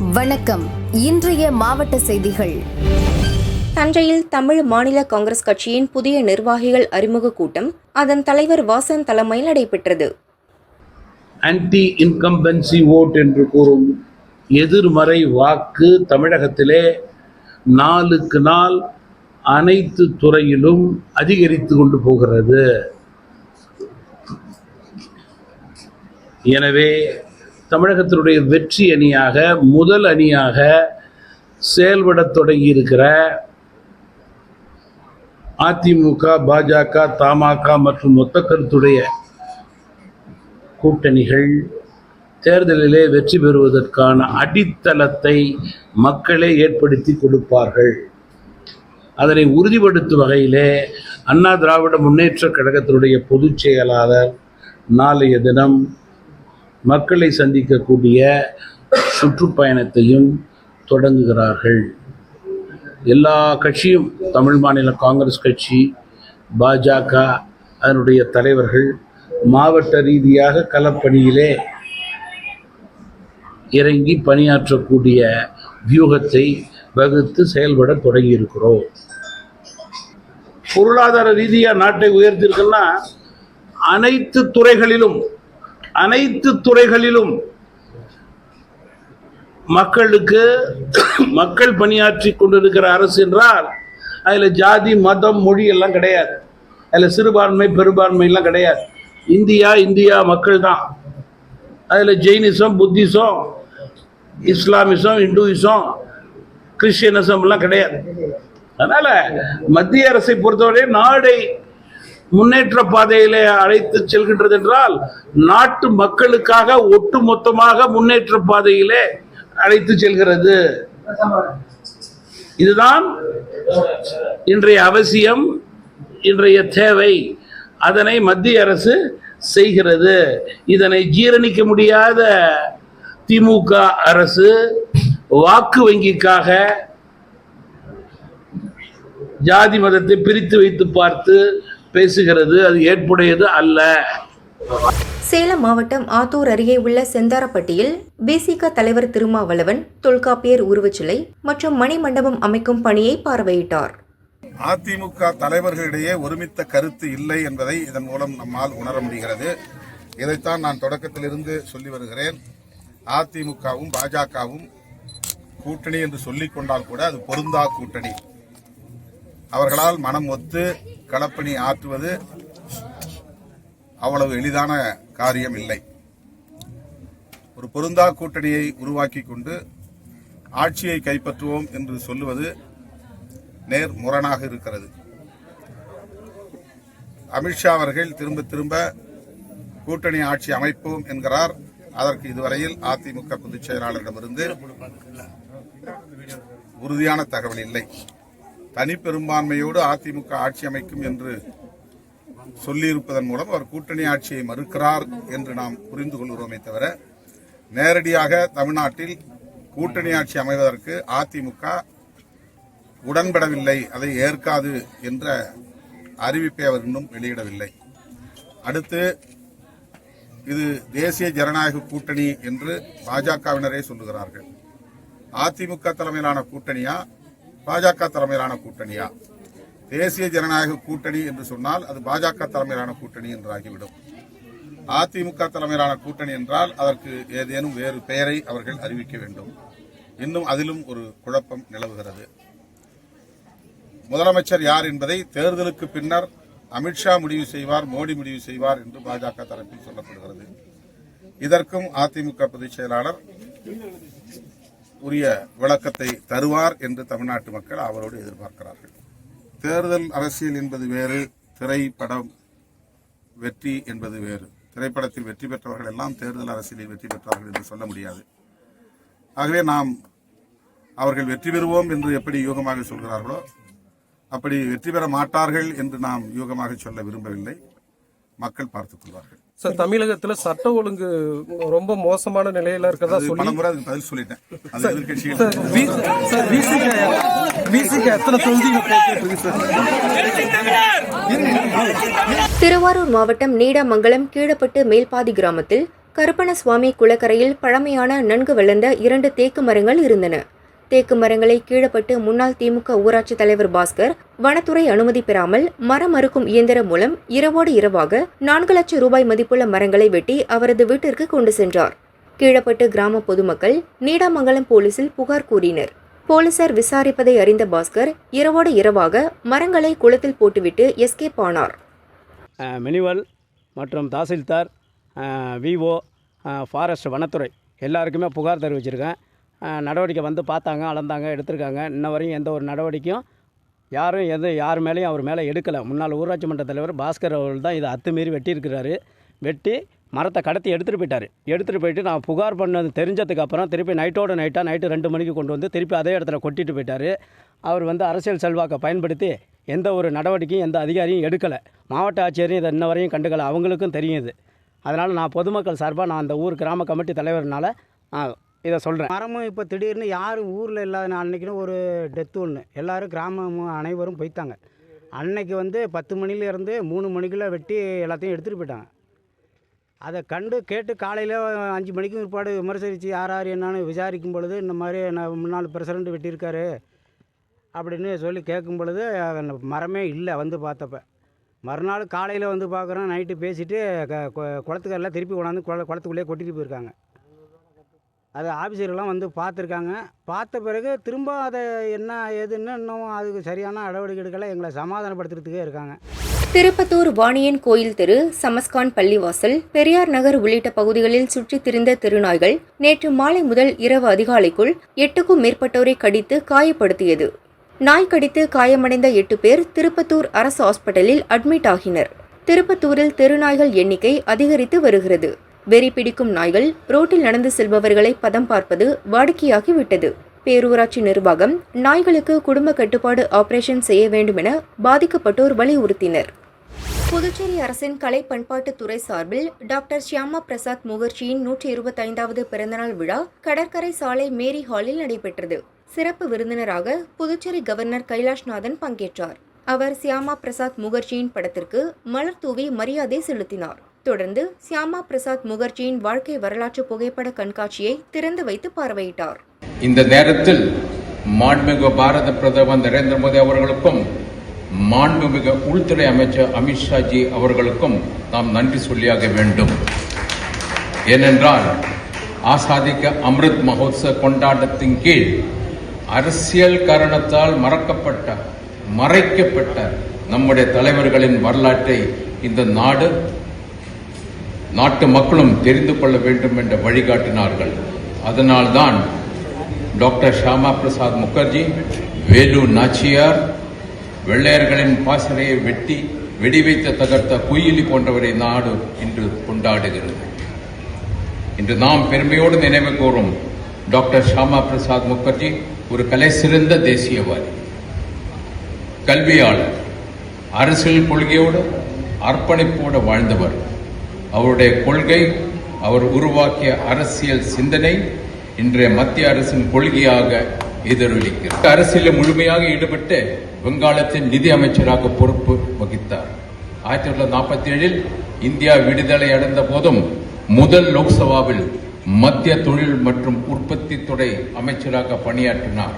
வணக்கம். இன்றைய மாவட்ட செய்திகள். தஞ்சையில் தமிழ் மாநில காங்கிரஸ் கட்சியின் புதிய நிர்வாகிகள் அறிமுக கூட்டம் அதன் தலைவர் வாசன் தலைமையில் நடைபெற்றது. ஆன்டி இன்கம்பன்சி ஓட் என்று கூறும் எதிர்மறை வாக்கு தமிழகத்திலே நாளுக்கு நாள் அனைத்து துறையிலும் அதிகரித்து கொண்டு போகிறது. எனவே தமிழகத்தினுடைய வெற்றி அணியாக முதல் அணியாக செயல்படத் தொடங்கி இருக்கிற அதிமுக பாஜக தமாக மற்றும் மொத்த கருத்துடைய கூட்டணிகள் தேர்தலிலே வெற்றி பெறுவதற்கான அடித்தளத்தை மக்களே ஏற்படுத்தி கொடுப்பார்கள். அதனை உறுதிப்படுத்தும் வகையிலே அண்ணா திராவிட முன்னேற்ற கழகத்தினுடைய பொதுச் செயலாளர் நாளைய தினம் மக்களை சந்திக்கக்கூடிய சுற்றுப்பயணத்தையும் தொடங்குகிறார்கள். எல்லா கட்சியும் தமிழ் மாநில காங்கிரஸ் கட்சி பாஜக அதனுடைய தலைவர்கள் மாவட்ட ரீதியாக களப்பணியிலே இறங்கி பணியாற்றக்கூடிய வியூகத்தை வகுத்து செயல்பட தொடங்கியிருக்கிறோம். பொருளாதார ரீதியாக நாட்டை உயர்த்திருக்குன்னா அனைத்து துறைகளிலும் அனைத்து துறைகளிலும் மக்களுக்கு மக்கள் பணியாற்றி கொண்டிருக்கிற அரசு என்றால் அதில் ஜாதி மதம் மொழி எல்லாம் கிடையாது. அதில் சிறுபான்மை பெரும்பான்மையெல்லாம் கிடையாது. இந்தியா இந்தியா மக்கள் தான். அதில் ஜெயினிசம் புத்திசம் இஸ்லாமிசம் இந்துயிசம் கிறிஸ்டியனிசம்லாம் கிடையாது. அதனால் மத்திய அரசை பொறுத்தவரை நாடை முன்னேற்ற பாதையிலே அழைத்து செல்கின்றது என்றால் நாட்டு மக்களுக்காக ஒட்டுமொத்தமாக முன்னேற்ற பாதையிலே அழைத்து செல்கிறது. இதுதான் இன்றைய அவசியம் இன்றைய தேவை. அதனை மத்திய அரசு செய்கிறது. இதனை ஜீரணிக்க முடியாத திமுக அரசு வாக்கு வங்கிக்காக ஜாதி மதத்தை பிரித்து வைத்து பார்த்து பேசுகிறது அது ஏற்புடையது அல்ல. சேலம் மாவட்டம் ஆத்தூர் அருகே உள்ள செந்தாரப்பட்டியில் பிசிக தலைவர் திருமாவளவன் தொல்காப்பியர் உருவச்சிலை மற்றும் மணிமண்டபம் அமைக்கும் பணியை பார்வையிட்டார். அதிமுக தலைவர்களிடையே ஒருமித்த கருத்து இல்லை என்பதை இதன் மூலம் நம்மால் உணர முடிகிறது. இதைத்தான் நான் தொடக்கத்திலிருந்து சொல்லி வருகிறேன். அதிமுகவும் பாஜகவும் கூட்டணி என்று சொல்லிக் கொண்டால் கூட அது பொருந்தா கூட்டணி. அவர்களால் மனம் ஒத்து களப்பணி ஆற்றுவது அவ்வளவு எளிதான காரியம் இல்லை ஒரு பொருந்தா கூட்டணியை உருவாக்கி கொண்டு ஆட்சியை கைப்பற்றுவோம் என்று சொல்லுவது நேர் முரணாக இருக்கிறது. அமித்ஷா அவர்கள் திரும்ப திரும்ப கூட்டணி ஆட்சி அமைப்போம் என்கிறார். அதற்கு இதுவரையில் அதிமுக பொதுச் செயலாளரிடமிருந்து உறுதியான தகவல் இல்லை. தனிப்பெரும்பான்மையோடு அதிமுக ஆட்சி அமைக்கும் என்று சொல்லியிருப்பதன் மூலம் அவர் கூட்டணி ஆட்சியை மறுக்கிறார் என்று நாம் புரிந்து கொள்கிறோமே தவிர நேரடியாக தமிழ்நாட்டில் கூட்டணி ஆட்சி அமைவதற்கு அதிமுக உடன்படவில்லை அதை ஏற்காது என்ற அறிவிப்பை அவர் இன்னும் வெளியிடவில்லை. அடுத்து இது தேசிய ஜனநாயக கூட்டணி என்று பாஜகவினரே சொல்லுகிறார்கள். அதிமுக தலைமையிலான கூட்டணியா? பாஜக தலைமையிலான கூட்டணியா? தேசிய ஜனநாயக கூட்டணி என்று சொன்னால் அது பாஜக தலைமையிலான கூட்டணி என்றாகிவிடும். அதிமுக தலைமையிலான கூட்டணி என்றால் அதற்கு ஏதேனும் வேறு பெயரை அவர்கள் அறிவிக்க வேண்டும். இன்னும் அதிலும் ஒரு குழப்பம் நிலவுகிறது. முதலமைச்சர் யார் என்பதை தேர்தலுக்கு பின்னர் அமித்ஷா முடிவு செய்வார் மோடி முடிவு செய்வார் என்று பாஜக தரப்பில் சொல்லப்படுகிறது. இதற்கும் அதிமுக பொதுச் செயலாளர் உரிய விளக்கத்தை தருவார் என்று தமிழ்நாட்டு மக்கள் அவரோடு எதிர்பார்க்கிறார்கள். தேர்தல் அரசியல் என்பது வேறு திரைப்படம் வெற்றி என்பது வேறு. திரைப்படத்தில் வெற்றி பெற்றவர்கள் எல்லாம் தேர்தல் அரசியலில் வெற்றி பெற்றார்கள் என்று சொல்ல முடியாது. ஆகவே நாம் அவர்கள் வெற்றி பெறுவோம் என்று எப்படி யூகமாக சொல்கிறார்களோ அப்படி வெற்றி பெற மாட்டார்கள் என்று நாம் யூகமாக சொல்ல விரும்பவில்லை. மக்கள் பார்த்துக் கொள்வார்கள். சார் தமிழகத்துல சட்ட ஒழுங்கு ரொம்ப மோசமான நிலையில இருக்கதா அது சொல்லி பதில் சொல்லிட்டேன். எத்தனை திருவாரூர் மாவட்டம் நீடாமங்கலம் கீழப்பட்டு மேல்பாதி கிராமத்தில் கருப்பணசுவாமி குளக்கரையில் பழமையான நன்கு வளர்ந்த இரண்டு தேக்கு மரங்கள் இருந்தன. தேக்கு மரங்களை கீழப்பட்டு முன்னாள் திமுக ஊராட்சி தலைவர் பாஸ்கர் வனத்துறை அனுமதி பெறாமல் மரம் அறுக்கும் இயந்திரம் மூலம் இரவோடு இரவாக நான்கு லட்சம் ரூபாய் மதிப்புள்ள மரங்களை வெட்டி அவரது வீட்டிற்கு கொண்டு சென்றார். கீழப்பட்டு கிராம பொதுமக்கள் நீடாமங்கலம் போலீசில் புகார் கூறினர். போலீசார் விசாரிப்பதை அறிந்த பாஸ்கர் இரவோடு இரவாக மரங்களை குளத்தில் போட்டுவிட்டு எஸ்கேப் ஆனார். மினிவல் மற்றும் தாசில்தார் விஓ ஃபாரஸ்ட் வனத்துறை எல்லாருக்குமே புகார் தெரிவிச்சிருக்கேன். நடவடிக்கை வந்து பார்த்தாங்க அளந்தாங்க எடுத்திருக்காங்க. இன்ன வரையும் எந்த ஒரு நடவடிக்கையும் யாரும் எது யார் மேலேயும் அவர் மேலே எடுக்கலை. முன்னாள் ஊராட்சி மன்ற தலைவர் பாஸ்கர் அவர்கள் தான் இதை அத்துமீறி வெட்டியிருக்கிறாரு. வெட்டி மரத்தை கடத்தி எடுத்துகிட்டு போயிட்டார். எடுத்துகிட்டு போயிட்டு நான் புகார் பண்ணது தெரிஞ்சதுக்கு அப்புறம் திருப்பி நைட்டோட நைட்டாக நைட்டு ரெண்டு மணிக்கு கொண்டு வந்து திருப்பி அதே இடத்துல கொட்டிட்டு போயிட்டார். அவர் வந்து அரசியல் செல்வாக்கை பயன்படுத்தி எந்த ஒரு நடவடிக்கையும் எந்த அதிகாரியும் எடுக்கலை. மாவட்ட ஆட்சியரையும் இதை இன்ன வரையும் கண்டுக்கலை. அவங்களுக்கும் தெரியும் இது அதனால் நான் பொதுமக்கள் சார்பாக நான் அந்த ஊர் கிராம கமிட்டி தலைவர்னால இதை சொல்கிறேன் மரமும் இப்போ திடீர்னு யாரும் ஊரில் இல்லாத அன்றைக்கினு ஒரு டெத்து ஒன்று எல்லாரும் கிராமம் அனைவரும் போய்த்தாங்க அன்னைக்கு வந்து பத்து மணிலேருந்து மூணு மணிக்குள்ளே வெட்டி எல்லாத்தையும் எடுத்துகிட்டு போயிட்டாங்க. அதை கண்டு கேட்டு காலையில் அஞ்சு மணிக்கு பிற்பாடு விமர்சரித்து யார் யார் என்னான்னு விசாரிக்கும் பொழுது இந்த மாதிரி நான் முன்னாள் பிரசிடண்ட் வெட்டியிருக்காரு அப்படின்னு சொல்லி கேட்கும் பொழுது அந்த மரமே இல்லை வந்து பார்த்தப்ப. மறுநாள் காலையில் வந்து பார்க்குறோம் நைட்டு பேசிவிட்டு குளத்துக்கெல்லாம் திருப்பி கொண்டாந்து குள குளத்துக்குள்ளேயே கொட்டிட்டு போயிருக்காங்க. அது ஆஃபீஸர்லாம் வந்து பார்த்துருக்காங்க. பார்த்த பிறகு திரும்ப அதை என்ன ஏதுன்னு இன்னும் அதுக்கு சரியான நடவடிக்கை எடுக்கலை. எங்களை சமாதானப்படுத்துறதுக்கே இருக்காங்க. திருப்பத்தூர் வாணியன் கோயில் தெரு சமஸ்கான் பள்ளிவாசல் பெரியார் நகர் உள்ளிட்ட பகுதிகளில் சுற்றித் திரிந்த திருநாய்கள் நேற்று மாலை முதல் இரவு அதிகாலைக்குள் எட்டுக்கும் மேற்பட்டோரை கடித்து காயப்படுத்தியது. நாய் கடித்து காயமடைந்த எட்டு பேர் திருப்பத்தூர் அரசு ஹாஸ்பிட்டலில் அட்மிட் ஆகினர். திருப்பத்தூரில் தெருநாய்கள் எண்ணிக்கை அதிகரித்து வருகிறது. வெறி பிடிக்கும் நாய்கள் ரோட்டில் நடந்து செல்பவர்களை பதம் பார்ப்பது வாடிக்கையாகிவிட்டது. பேரூராட்சி நிர்வாகம் நாய்களுக்கு குடும்ப கட்டுப்பாடு ஆபரேஷன் செய்ய வேண்டுமென பாதிக்கப்பட்டோர் வலியுறுத்தினர். புதுச்சேரி அரசின் கலை பண்பாட்டுத்துறை சார்பில் டாக்டர் ஷியாமா பிரசாத் முகர்ஜியின் நூற்றி இருபத்தைந்தாவது பிறந்தநாள் விழா கடற்கரை சாலை மேரி ஹாலில் நடைபெற்றது. சிறப்பு விருந்தினராக புதுச்சேரி கவர்னர் கைலாஷ்நாதன் பங்கேற்றார். அவர் சியாமா பிரசாத் முகர்ஜியின் படத்திற்கு மலர் தூவி மரியாதை செலுத்தினார். தொடர்ந்து சியாமா பிரசாத் முகர்ஜியின் வாழ்க்கை வரலாற்று புகைப்பட கண்காட்சியை திறந்து வைத்து பார்வையிட்டார். இந்த நேரத்தில் மாண்புமிகு பாரத பிரதமர் நரேந்திர மோடி அவர்களுக்கும் மாண்புமிகு உள்துறை அமைச்சர் அமித்ஷாஜி அவர்களுக்கும் நாம் நன்றி சொல்லியாக வேண்டும். ஏனென்றால் ஆசாதிக்க அமிர்த் மகோத்சவ கொண்டாட்டத்தின் கீழ் அரசியல் காரணத்தால் மறக்கப்பட்ட மறைக்கப்பட்ட நம்முடைய தலைவர்களின் வரலாற்றை இந்த நாடு நாட்டு மக்களும் தெரிந்து கொள்ள வேண்டும் என்று வழிகாட்டினார்கள். அதனால்தான் டாக்டர் ஷாமா பிரசாத் முகர்ஜி வேலு நாச்சியார் வெள்ளையர்களின் பாசறையை வெட்டி வெடிவைத்து தகர்த்த குயிலி போன்றவரை நாடு இன்று கொண்டாடுகிறது. இன்று நாம் பெருமையோடு நினைவு கூறும் டாக்டர் ஷாமா பிரசாத் முகர்ஜி ஒரு கலை சிறந்த தேசியவாதி. கல்வியாளர் அரசியல் கொள்கையோடு அர்ப்பணிப்போடு வாழ்ந்தவர். அவருடைய கொள்கை அவர் உருவாக்கிய அரசியல் சிந்தனை இன்றைய மத்திய அரசின் கொள்கையாக எதிரொலிக்கிறது. அரசியலில் முழுமையாக ஈடுபட்டு வங்காளத்தின் நிதி அமைச்சராக பொறுப்பு வகித்தார். ஆயிரத்தி தொள்ளாயிரத்தி நாற்பத்தி ஏழில் இந்தியா விடுதலை அடைந்த போதும் முதல் லோக்சபாவில் மத்திய தொழில் மற்றும் உற்பத்தி துறை அமைச்சராக பணியாற்றினார்.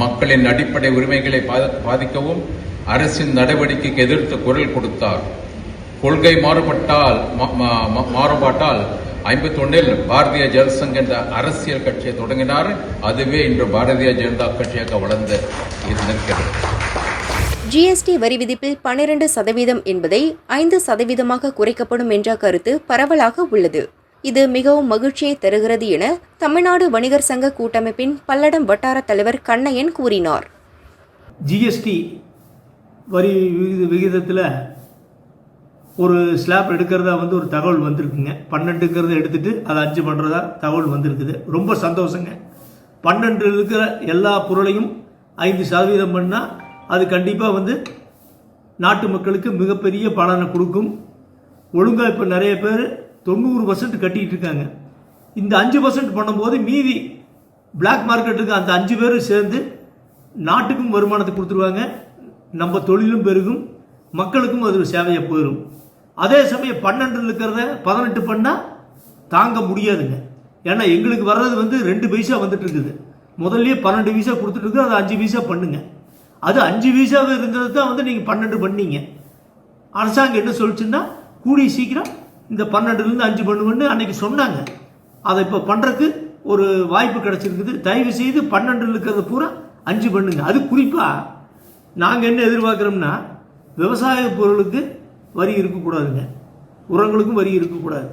மக்களின் அடிப்படை உரிமைகளை பாதிக்கவும் அரசின் நடவடிக்கைக்கு எதிர்த்து குரல் கொடுத்தார். கொள்கை மாறுபட்டால் மாறுபாட்டால் ஐம்பத்தி ஒன்னில் பாரதிய ஜனசங் என்ற அரசியல் கட்சியை தொடங்கினார். அதுவே இன்று பாரதிய ஜனதா கட்சியாக வளர்ந்து நிற்கிறது ஜிஎஸ்டி வரி விதிப்பில் பன்னிரண்டு சதவீதம் என்பதை ஐந்து சதவீதமாக குறைக்கப்படும் என்ற கருத்து பரவலாக உள்ளது. இது மிகவும் மகிழ்ச்சியை தருகிறது என தமிழ்நாடு வணிகர் சங்க கூட்டமைப்பின் பல்லடம் வட்டார தலைவர் கண்ணையன் கூறினார். ஜிஎஸ்டி வரி விகித விகிதத்தில் ஒரு ஸ்லாப் எடுக்கிறதா வந்து ஒரு தகவல் வந்திருக்குங்க. பன்னெண்டுங்கிறத எடுத்துட்டு அதை அஞ்சு பண்ணுறதா தகவல் வந்திருக்குது. ரொம்ப சந்தோஷங்க. பன்னெண்டு இருக்கிற எல்லா பொருளையும் ஐந்து சதவீதம் பண்ணால் அது கண்டிப்பாக வந்து நாட்டு மக்களுக்கு மிகப்பெரிய பலனை கொடுக்கும். ஒழுங்காக இப்போ நிறைய பேர் தொண்ணூறு பர்சன்ட் கட்டிகிட்டு இருக்காங்க. இந்த அஞ்சு பர்சன்ட் பண்ணும்போது மீதி பிளாக் மார்க்கெட்டுக்கு அந்த அஞ்சு பேரும் சேர்ந்து நாட்டுக்கும் வருமானத்தை கொடுத்துருவாங்க. நம்ம தொழிலும் பெருகும். மக்களுக்கும் அது சேவையை போயிடும் அதே சமயம் பன்னெண்டு இருக்கிறத பதினெட்டு பண்ணால் தாங்க முடியாதுங்க. ஏன்னா எங்களுக்கு வர்றது வந்து ரெண்டு பைசா வந்துட்டு இருக்குது முதல்லயே பன்னெண்டு வீசா கொடுத்துட்டு இருக்குது அது அஞ்சு வீசா பண்ணுங்க. அது அஞ்சு வீசாவே இருந்தது தான் வந்து நீங்கள் பன்னெண்டு பண்ணீங்க. அரசாங்கம் என்ன சொல்லிச்சுன்னா கூடிய சீக்கிரம் இந்த பன்னெண்டுலேருந்து அஞ்சு பண்ணுவேன்னு அன்னைக்கு சொன்னாங்க. அதை இப்போ பண்ணுறதுக்கு ஒரு வாய்ப்பு கிடச்சிருக்குது. தயவு செய்து பன்னெண்டு இருக்கிறத பூரா அஞ்சு பண்ணுங்க. அது குறிப்பாக நாங்கள் என்ன எதிர்பார்க்குறோம்னா விவசாய பொருளுக்கு வரி இருக்கக்கூடாதுங்க. உரங்களுக்கும் வரி இருக்கக்கூடாது.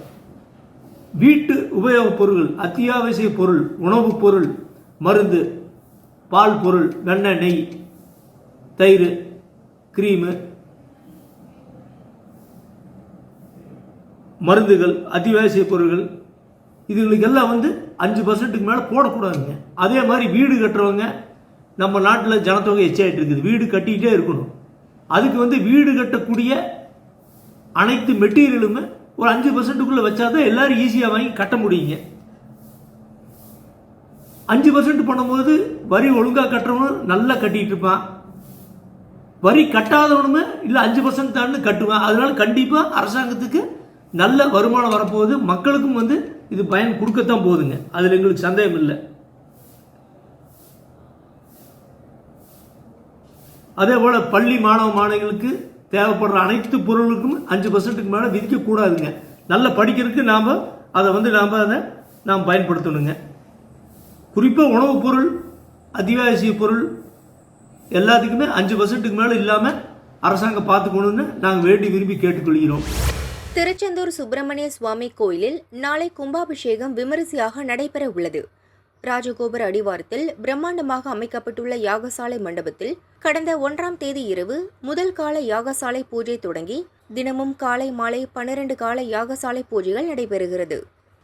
வீட்டு உபயோகப் பொருள் அத்தியாவசிய பொருள் உணவுப் பொருள் மருந்து பால் பொருள் வெண்ணெய் நெய் தயிர் கிரீமு மருந்துகள் அத்தியாவசிய பொருட்கள் இதுகளுக்கெல்லாம் வந்து அஞ்சு பர்சன்ட்டுக்கு மேலே போடக்கூடாதுங்க. அதே மாதிரி வீடு கட்டுறவங்க நம்ம நாட்டில் ஜனத்தொகை எச்சாயிட்டு இருக்குது. வீடு கட்டிக்கிட்டே இருக்கணும். அதுக்கு வந்து வீடு கட்டக்கூடிய அனைத்து மெட்டீரியலுமே ஒரு அஞ்சு பர்சன்ட்டுக்குள்ளே வச்சாதான் எல்லோரும் ஈஸியாக வாங்கி கட்ட முடியுங்க. அஞ்சு பர்சன்ட் பண்ணும்போது வரி ஒழுங்காக கட்டுறவனும் நல்லா கட்டிகிட்டு இருப்பான். வரி கட்டாதவனுமே இல்லை அஞ்சு பர்சன்ட் தான் கட்டுவான். அதனால கண்டிப்பாக அரசாங்கத்துக்கு நல்ல வருமானம் வரப்போகுது. மக்களுக்கும் வந்து இது பயன் கொடுக்கத்தான் போகுதுங்க. அதில் எங்களுக்கு சந்தேகம் இல்லை. அதே போல் பள்ளி மாணவ மாணவிகளுக்கு தேவைப்படுற அனைத்து பொருளுக்கும் அஞ்சு பர்சன்ட்டுக்கு மேலே விதிக்கக்கூடாதுங்க. நல்லா படிக்கிறதுக்கு நாம் அதை வந்து நாம் அதை நாம் பயன்படுத்தணுங்க. குறிப்பாக உணவுப் பொருள் அத்தியாவசிய பொருள் எல்லாத்துக்குமே அஞ்சு பர்சன்ட்டுக்கு மேலே இல்லாமல் அரசாங்கம் பார்த்துக்கணுன்னு நாங்கள் வேண்டி விரும்பி கேட்டுக்கொள்கிறோம். திருச்செந்தூர் சுப்பிரமணிய சுவாமி கோயிலில் நாளை கும்பாபிஷேகம் விமரிசையாக நடைபெற உள்ளது. ராஜகோபுர அடிவாரத்தில் பிரம்மாண்டமாக அமைக்கப்பட்டுள்ள யாகசாலை மண்டபத்தில் கடந்த ஒன்றாம் தேதி இரவு முதல் கால யாகசாலை பூஜை தொடங்கி தினமும் காலை மாலை பன்னிரண்டு கால யாகசாலை பூஜைகள் நடைபெறுகிறது.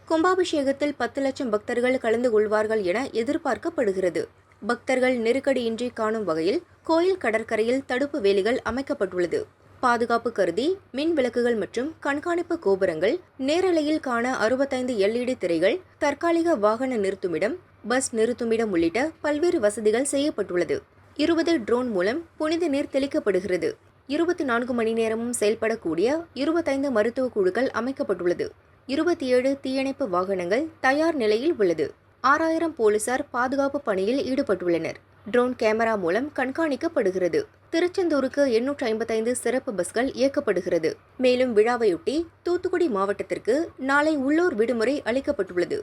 கும்பாபிஷேகத்தில் பத்து லட்சம் பக்தர்கள் கலந்து கொள்வார்கள் என எதிர்பார்க்கப்படுகிறது. பக்தர்கள் நெருக்கடியின்றி காணும் வகையில் கோயில் கடற்கரையில் தடுப்பு வேலிகள் அமைக்கப்பட்டுள்ளது. பாதுகாப்பு கருதி மின் விளக்குகள் மற்றும் கண்காணிப்பு கோபுரங்கள் நேரலையில் காண அறுபத்தைந்து எல்இடி திரைகள் தற்காலிக வாகன நிறுத்துமிடம் பஸ் நிறுத்துமிடம் உள்ளிட்ட பல்வேறு வசதிகள் செய்யப்பட்டுள்ளது. இருபது ட்ரோன் மூலம் புனித நீர் தெளிக்கப்படுகிறது. இருபத்தி நான்கு மணி நேரமும் செயல்படக்கூடிய இருபத்தைந்து மருத்துவ குழுக்கள் அமைக்கப்பட்டுள்ளது. இருபத்தி ஏழு தீயணைப்பு வாகனங்கள் தயார் நிலையில் உள்ளது. ஆறாயிரம் போலீசார் பாதுகாப்பு பணியில் ஈடுபட்டுள்ளனர். ட்ரோன் கேமரா மூலம் கண்காணிக்கப்படுகிறது. திருச்செந்தூருக்கு எண்ணூற்று ஐம்பத்தைந்து சிறப்பு பஸ்கள் இயக்கப்படுகிறது. மேலும் விழாவையொட்டி தூத்துக்குடி மாவட்டத்திற்கு நாளை உள்ளூர் விடுமுறை அளிக்கப்பட்டுள்ளது.